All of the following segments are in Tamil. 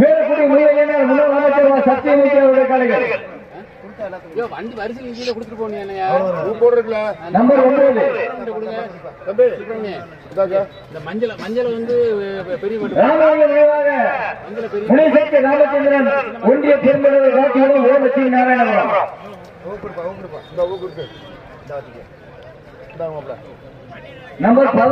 வேலக்குடி முருகையனார் முன்னாள் அமைச்சர் சத்தியமூர்த்தி அவருடைய வண்டி கொடுத்துட்டு? நம்பர் ஒன்பது. இந்த மஞ்சள் மஞ்சள் வந்து பெரிய மஞ்சள் பெரிய ராமச்சந்திரன் ஒன்றிய நாராயணபுரம். नंबर पद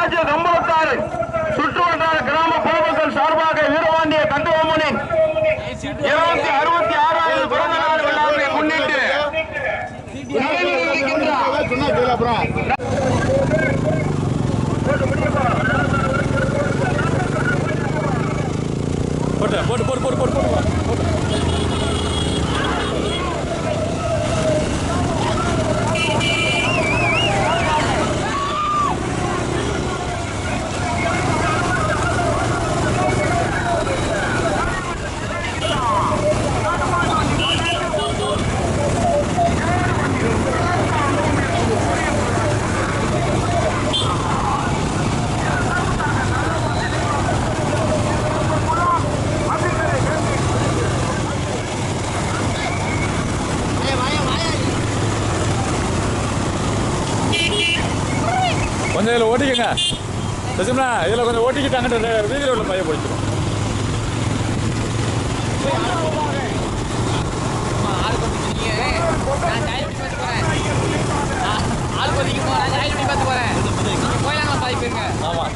ராஜ கம்பளத்தாறு சுற்று வட்டார கிராம பொதுமக்கள் சார்பாக வீரபாண்டிய கந்தவம்மனின் இருநூத்தி அறுபத்தி ஆறாவது பிறந்த நாள் விழாவை முன்னிட்டு நடைபெற இருக்கின்ற போட்டு போட்டு போட்டு போட்டு போட்டு போட்டு கொஞ்சம் இதில் ஓட்டிக்கங்க சசிம்னா இதில் கொஞ்சம் ஓட்டிக்கிட்டாங்கன்ற வீதி ரோட்டில் பையன் போயிடுச்சு ஆள் கொதிக்க போறேன். ஜாயின் பண்ணி பார்த்து போறேன். நீங்க போயிடலாம் பாதி போயிருங்க ஆமாம்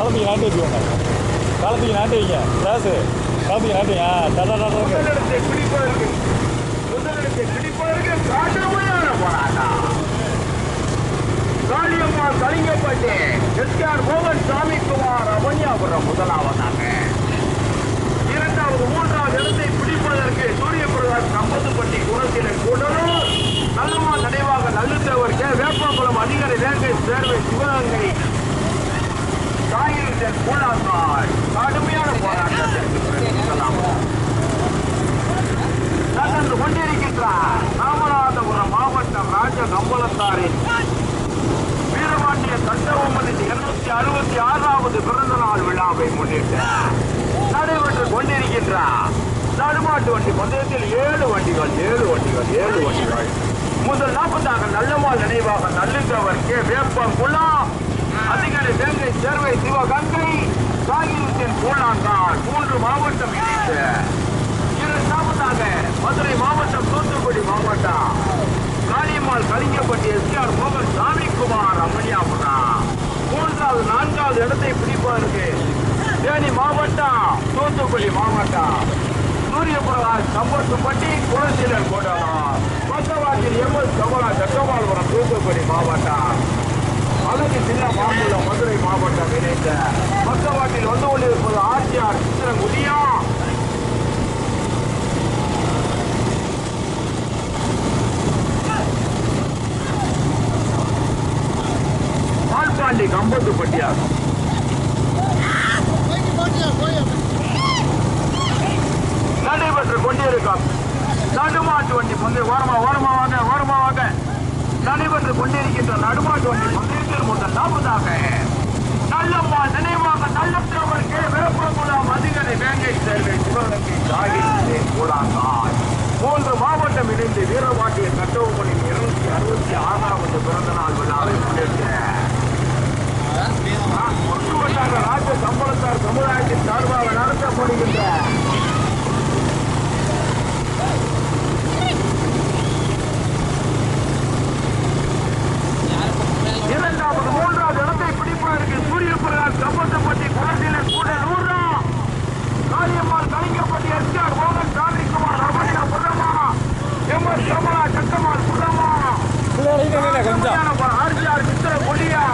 கலந்துக்கு நாட்டு வச்சுக்கோங்க காலத்துக்கு நாட்டு வைங்க கிளாஸு காலத்துக்கு நாட்டு ஆ தடா தடா காளியம்மா கலிங்கப்பட்டி எஸ்ஆர் மோகன் சாமிக்குமார் அவனியாபுரம் முதலாவதாக. இரண்டாவது மூன்றாவது இடத்தை பிடிப்பதற்கு சூரிய பிரகாஷ் கம்பத்துப்பட்டி குணத்தினர் கூடலும் நல்லமா நினைவாக நல்லுத்தவர் வேப்பங்குளம் அதிகாரி வேங்கை சேர்வை சிவகங்கை காயிலின் கூழாங்காய் கடுமையான போராட்டத்திற்கு பிறகு முதலாவதாக நகர்ந்து கொண்டிருக்கின்றார். ராமநாதபுரம் மாவட்டம் ராஜ கம்பளத்தாரின் வீரபாண்டிய சட்டபொம்மனின் இருநூத்தி அறுபத்தி ஆறாவது பிறந்த நாள் விழாவை முன்னிட்டு நடைபெற்றுக் கொண்டிருக்கின்றார். நடுமாட்டு வண்டி பந்தயத்தில் ஏழு வண்டிகள் ஏழு வண்டிகள் ஏழு வண்டிகள். முதல் நாற்பதாக நல்லவாள் நினைவாக நல்லுகிறவர் கே. வேப்பங்குளம். அதிகாரி வேங்கை சேர்வை சிவகங்கை சாகிருத்தின் பூண்டாங்கால் மூன்று மாவட்டம் இணைந்து. இரு சாபத்தாக மதுரை மாவட்டம் தூத்துக்குடி மாவட்டம். காளியம்மாள் கலிங்கப்பட்டி எஸ்ஆர் மோகன் சாமிக்குமார் அம்மணியாபுரம். மூன்றாவது நான்காவது இடத்தை பிடிப்பதற்கு தேனி மாவட்டம் தூத்துக்குடி மாவட்டம். சூரியபிரகாஷ் சம்பத்துப்பட்டி குளசீலர் கோட்டலம் பக்கவாட்டில் எம்எஸ் கமலா சக்கவால்புரம் தூத்துக்குடி மாவட்டம். அழகு சின்ன மாம்புலம் மதுரை மாவட்டம் இணைந்த பக்கவாட்டில் வந்து கொண்டிருப்பது ஆர்டிஆர் சித்திரங்குடியா பால்பாண்டி கம்பத்துப்பட்டியார் நடைபெற்று கொண்டிருக்கும் நடுமாட்டு வண்டி பந்தய ஓரமா ஓரமா வாங்க ஓரமா வாங்க நடைபெற்று கொண்டிருக்கின்ற நடுமாட்டு வண்டி பந்தயத்தில் முதல் நாற்பதாக நல்லம்மா நினைவாக நல்லவர் கே விருப்பங்குளம் அதிகரை வேங்கை சேர்வை சிவகங்கை சாகித்ய கூழாங்காய் மூன்று மாவட்டம் இணைந்து வீரபாண்டிய கட்டவுமணியின் இருநூத்தி அறுபத்தி ஆறாவது பிறந்த நாள் விழாவை முன்னிட்டு ஒட்டுமொட்டாக ராஜ சம்பளத்தார் சார்பாக நடத்தப்படுகின்ற இரண்டாவது மூன்றாவது இடத்தை பிடிப்பதற்கு சூரிய பிரகாஷ் கம்பத்தப்பட்டி குளத்தினர் கூட நூறா காளியம்மாள் கலிங்கப்பட்டி எஸ்ஆர் மோகன் சாமிக்குமார் ரமணியா புதமா எம் எஸ் கமலா சக்கமால் புதமா கொஞ்சம் ஆர்ஜிஆர் மித்திர கொடியா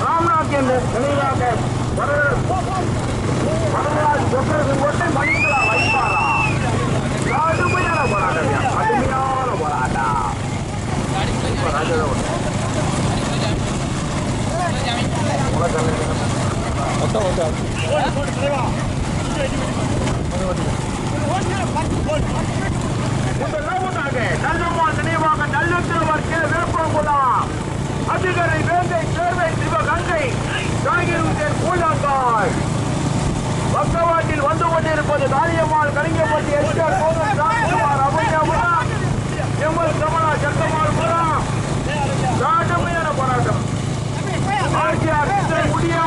ராம்நாத் என்ற நினைவாக வரலாறு சொல்றது போட்டு மணிகளா வைப்பாரா கடுமையான போராட்டம் கடுமையான போராட்டம் இப்ப ராஜா ஒண்ணு. மொத்தம் மொத்தம் முதலாவதாக நல்லம்மாள் நினைவாக நல்லுத்தவர் கே வேப்பங்குளம் அதிகாரி வேங்கை சேர்வை சிவகங்கை காய்கறி கூழாங்காய் பக்கவாட்டில் வந்து கொண்டிருப்பது காளியம்மாள் கலிங்கப்பட்டி எஸ்ஆர் கோவில் ராமகுமார் அபயபுரம் எம்எல் கமலா சக்கமால் புரம் கடுமையான போராட்டம் ஆர்ஜிஆர் முடியா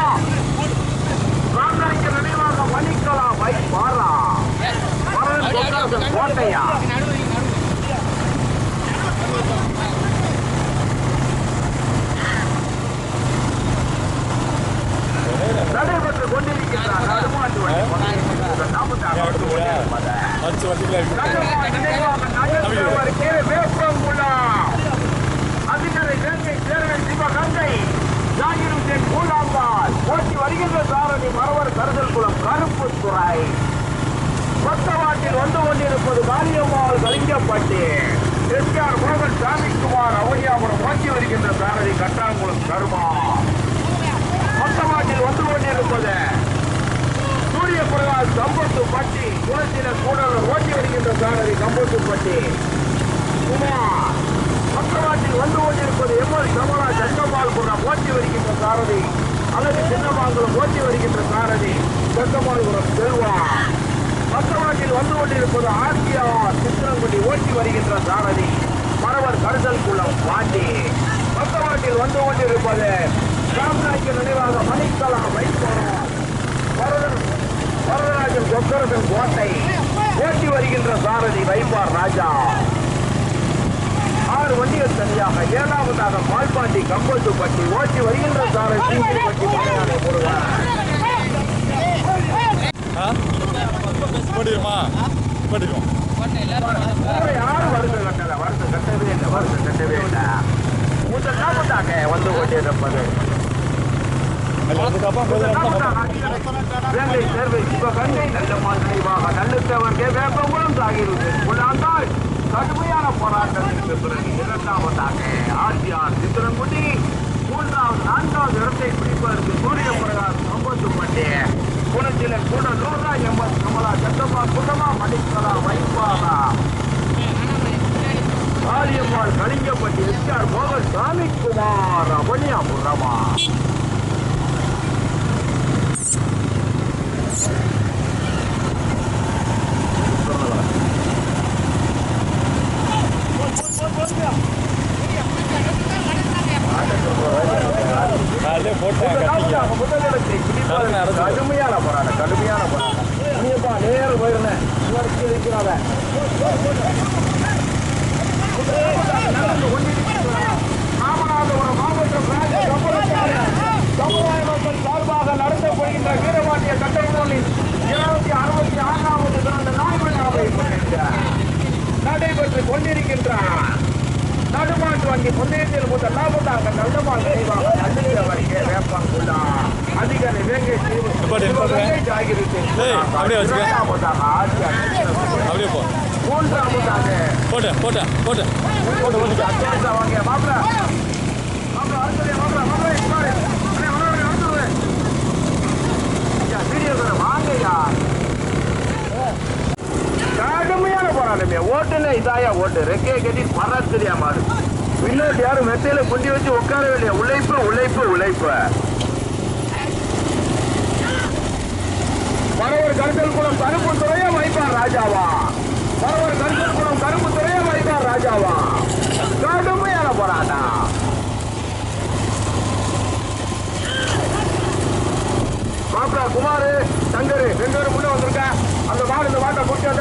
ராமநாய்க்கு நினைவாக மணிக்கலாம் வை பாரா வரதன் கொட்டாசன் கோட்டையா நடைபெற்றுக் கொண்டிருக்கிறார் நடுமாட்டு வண்டி நாற்பத்தாறு மச்சு வண்டியில் இருக்கு நல்லம்மாள் நினைவாக நகர்ந்தவர் கே. வேப்பங்குளம். அதிகாரி வேங்கை சேர்வன் சிவகங்கை. கூழாம்பால் போட்டி வருகின்ற தாரணி மரவர் கருதல் குளம் கருப்புத்துறை பக்கவாட்டில் வந்து கொண்டிருப்பது காளியம்மாள் கலிங்கப்பட்டி. எஸ்ஆர் மோகன் சாமிக்குமார் அவனியாபுரம் ஓட்டி வருகின்ற தாரணி கட்டாங்குளம் கருமா. பக்கவாட்டில் வந்து கொண்டிருப்பது சூரிய பிரகாஷ் கம்பத்துப்பட்டி குளத்தின கூடல் ஓட்டி வருகின்ற சாரதி கம்பத்துப்பட்டி குமார் பக்கவாட்டில் வந்து கொண்டிருப்பது எம்எல் கமலா கூட ஓட்டி வருகின்ற சாரதி அல்லது சின்னமாங்குளம் ஓட்டி வருகின்ற சாரதி சங்கமால்புரம் செல்வா. பக்கவாட்டில் வந்து கொண்டிருப்பது ஆசியார் சித்திரங்குடி ஓட்டி வருகின்ற சாரதி. மரவர் கருதல் குளம் பாண்டி பக்கவாட்டில் வந்து கொண்டிருப்பது ராமநாய்க்கு நினைவாக மணிக்க மணிக்கலா வைப்போம் வரதராஜன் கொக்கரசன் கோட்டை. ஓட்டி வருகின்ற சாரதி வைப்பார் ராஜா. ஆறு வண்டிகள் தனியாக ஏழாவதாக பால்பாண்டி கம்பத்துப்பட்டி ஓட்டி வருகின்ற சாரதி பட்டி மலையாள முருகன் போட்டிருமா போட்டிருவோம் வேற யாரும் வருது கட்டல வருது கட்டவே இல்லை வருது கட்டவே இல்லை. முதல் நாமத்தாக வந்து கொண்டிருப்பது அதுக்கப்புறம் வேங்கை சேர்வை சிவகங்கை நல்ல நினைவாக நல்லத்தவர்கே வேப்பங்குளம் சாகிறது உள்ளாந்தால் கடுமையான போராட்டத்திற்கு பிறகு இரண்டாவதாக ஆசியார் சித்திரங்குடி மூன்றாவது நான்காவது இடத்தை பிடிப்பதற்கு சூரிய பிரகாஷ் கம்பத்துப்பட்டி குணச்சில கூட நூறா எண்பது கமலா சட்டமா குண்டமா மணிக்கலா வைப்பாரா காளியம்மாள் கலிங்கப்பட்டி எஸ்ஆர் மோகன் சாமிக்குமார் அவனியாபுரமா அதிலே போட்டேன் கட்டிங்க முதலிடத்தை பிடிப்பதற்கு கடுமையான போராட்டம் கடுமையான போராட்டம் நீப்பா நேரம் போயிருந்தேன் இருக்கிறாங்க ராமநாதபுரம் மாவட்ட பிரான்ச் கம்பளக்காரர் சமுதாய மக்கள் சார்பாக நடத்தப்படுகின்ற வீரபாண்டிய கட்டணங்களின் இருநூத்தி அறுபத்தி ஆறாவது பிறந்த நாள் விழாவை முன்னிட்டு நடைபெற்றுக் கொண்டிருக்கின்றார் நடுமாட்டு வங்கி முன்னேற்றத்தில் முதல் லாபத்தாக நல்லமால் நினைவாக நடுநிலை வரையே வேப்பாங்குள்ளா அதிகாரி வேங்கை நிப்பாட்டு, நிப்பாட்டு. ஏய், அப்படியே வச்சுக்க. அப்படியே போ மூன்றாவதாக போட்டேன் போட்டேன் போட்டேன் போட்டு போட்டு. அட்வான்ஸா வாங்க. மாப்பிள. மாப்பிள அடுத்தது மாப்பிள மாப்பிள வீடியோ வாங்கய்யா கடுமையான போராட்டமே ஓட்டுல இதாயா ஓட்டு. ரெக்கையை கட்டி பறத்துறியா மாடு. இன்னொரு யாரும் மெத்தையில குண்டி வச்சு உட்கார வேண்டிய உழைப்பு உழைப்பு உழைப்பு. மரவர் கருத்தல் குளம் தருப்பு துறையா வைப்பார் ராஜாவா. மரவர் கருத்தல் குளம் கருப்பு துறையா வைப்பார் ராஜாவா கடுமையான போராட்டம். மாப்பிள குமாரு சங்கரு ரெண்டு பேரும் முன்ன வந்திருக்க. அந்த மாடு இந்த மாட்டை குடிச்சா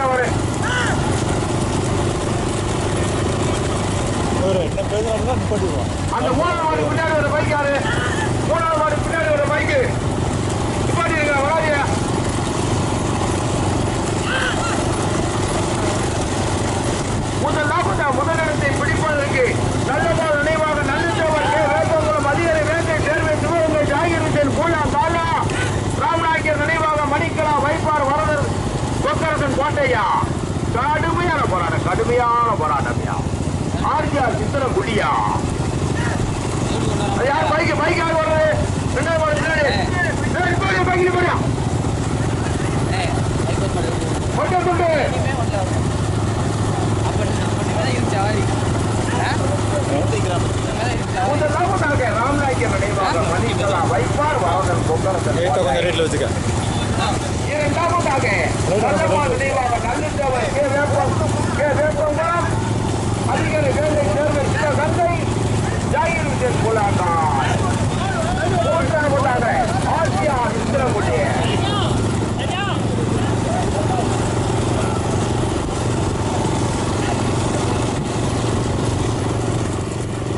பேசுறாருன்னா நிப்பாட்டிடுவோம் அந்த மூணாவது மாடு பின்னாடி ஒரு பைக் யாரு மூணாவது மாடு பின்னாடி ஒரு பைக்கு நிப்பாட்டி இருக்க வராதியா முதல் லாபத்தா முதலிடத்தை பிடிப்பதற்கு நல்லதால் நினைவாக நல்லத்தவர் கே வேப்பங்குளம் அதிகாரி வேங்கை சேர்வை சிவகங்கை ஜாகிரத்தின் பூலா தாலா ராமநாயக்கர் நினைவாக மணிக்கலா வைப்பார் வரதர் கொக்கரசன் கோட்டையா கடுமையான போராட்டம் கடுமையான போராட்டம்யா ஆர்ஜிஆர் சித்திரம் குடியா அது யார் பைக்கு பைக் யார் வருது ரெண்டாவது மாடு பின்னாடி ஏய், போடு, பைக்கில் போறியா கொண்டு கொண்டு முதல் லாபத்தாக ராமநாயக்கர் நினைவாக மணிக்கலா வைப்பார் வரதர் கொக்கரசன் லேட்டாக கோட்டை. கொஞ்சம் ரேட்டில் வச்சுக்க இரண்டாவதாக நல்லமால் நினைவாக நல்லத்தவர் கே வேப்பம் கே வேப்பங்குளம் அதிகாரி வேலை சேர்வை சிவகங்கை ஜாகிர் விஜயன் புலாக்கார் மூன்றாவதாக ஆசியா சித்திரங்குடி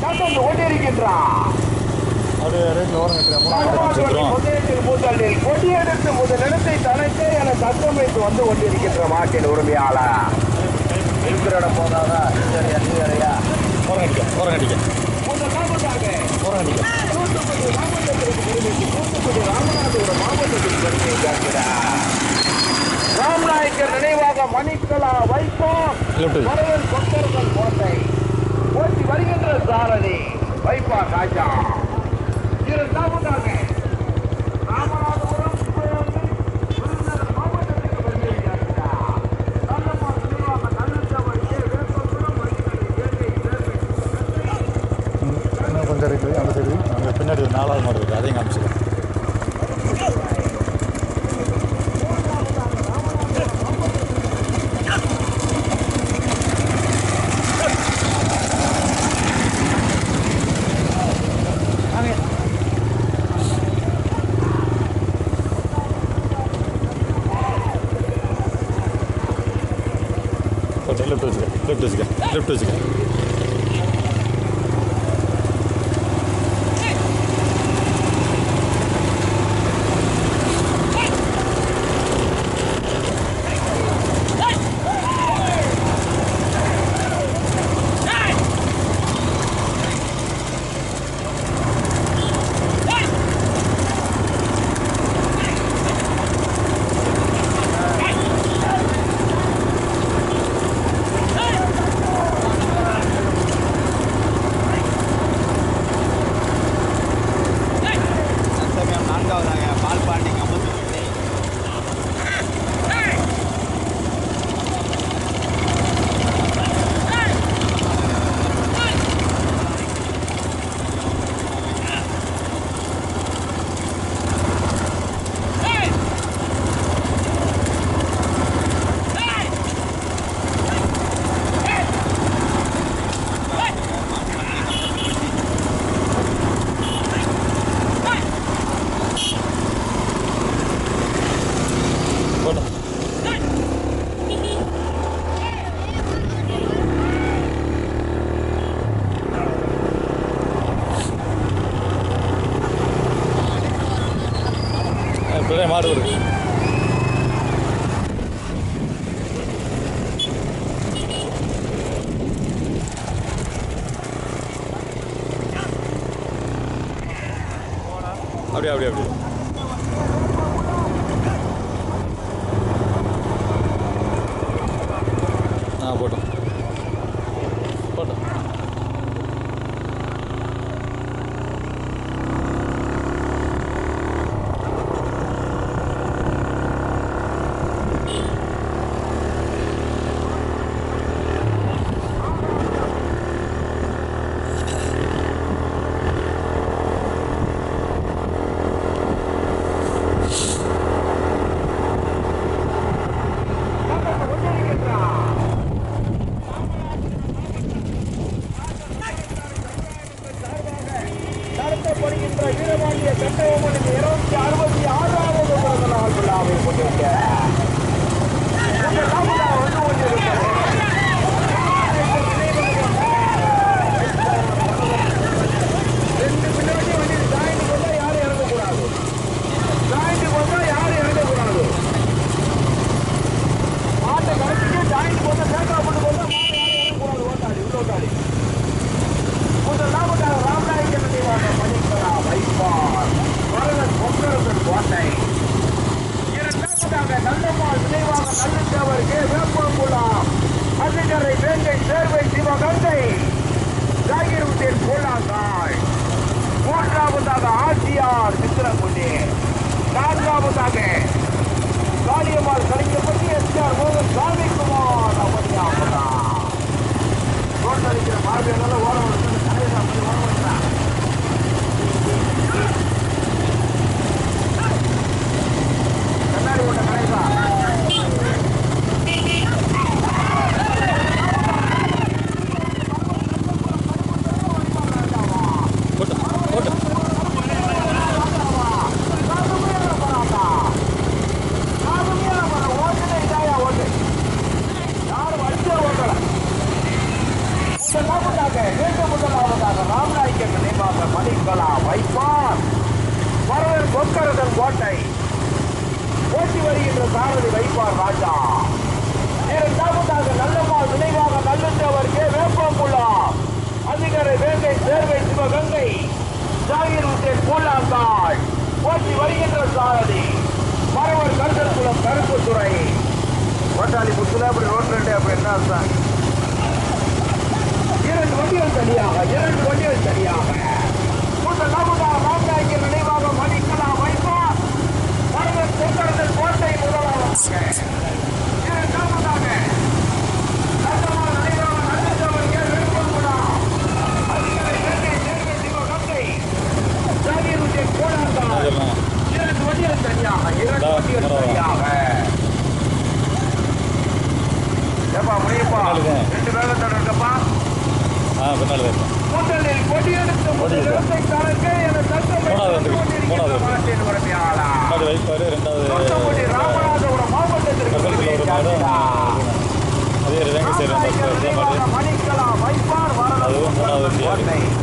நடந்து கொண்டிருக்கின்றான் அது ரேட்டில் ஓரம் கட்டுறேன் முதலில் கொடியெடுத்து முதலிடத்தை தனக்கே என சத்தம் வைத்து வந்து கொண்டிருக்கின்ற மாட்டின் உரிமையாளர் இருக்கிற இடம் போதாதா சரியா சரியா ஓரம் கட்டிக்க ஓரம் கட்டிக்க முதலாவதாக ஓரம் கட்டிக்க தூத்துக்குடி மாவட்டத்திற்கு பெருமைக்கு தூத்துக்குடி ராமநாதபுரம் மாவட்டத்திற்கு பெருமையை சேர்க்கிறார் ராம்நாயக்கர் நினைவாக மணிக்கலா வைப்போம். கொத்தர்கள் கோட்டை. ஓட்டி வருகின்ற சாரதி. வைப்பா ராஜா இரண்டாவதாக ராமநாதபுரம் பின்னாடி ஒரு நாலாவது மாடு இருக்குது அதையும் காமிச்சிக்கலாம். லெஃப்ட் வச்சுக்க லெஃப்ட் வச்சுக்க லெஃப்ட் வச்சுக்க. здоровья.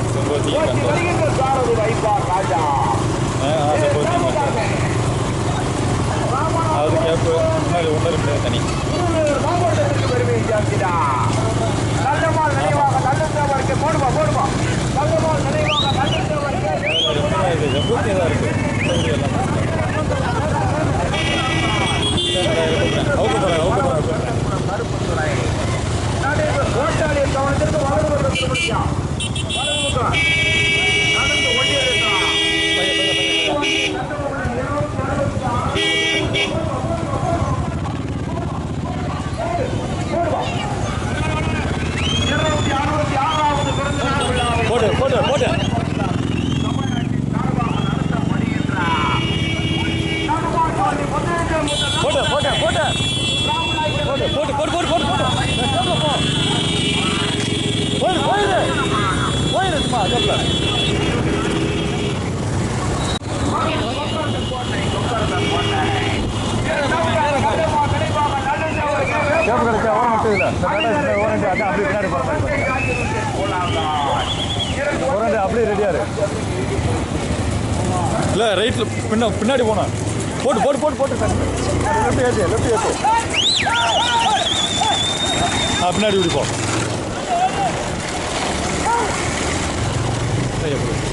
செங்கோத்தி செங்கோத்தி அது கேப்பு முன்னாடி ஒன்று ரெண்டு தனி போடுவா போடுவா இது செங்கோத்தி தான் இருக்குது அவுக்கு போகிறாங்க அவுக்கு போகிறாங்க கருப்பு துறை நாடு ஓட்டாளியை கவனத்திற்கு வாழ்வு முடியும் வருஷம் நடந்து ஒட்டி போட்டு போட்டு போட்டு கேப் கிடைச்சா ஓரம் மட்டும் இல்லை. இந்த டாடா சின்ன ஓரண்டு அதான் அப்படியே பின்னாடி போகிறேன் ஓரண்டு அப்படியே இல்லை ரைட்டில் பின்ன பின்னாடி போனேன். போட்டு போட்டு போட்டு போட்டு. லெஃப்ட் ஏற்று லெஃப்ட் ஏற்று பின்னாடி இப்படி Öyle bırakın.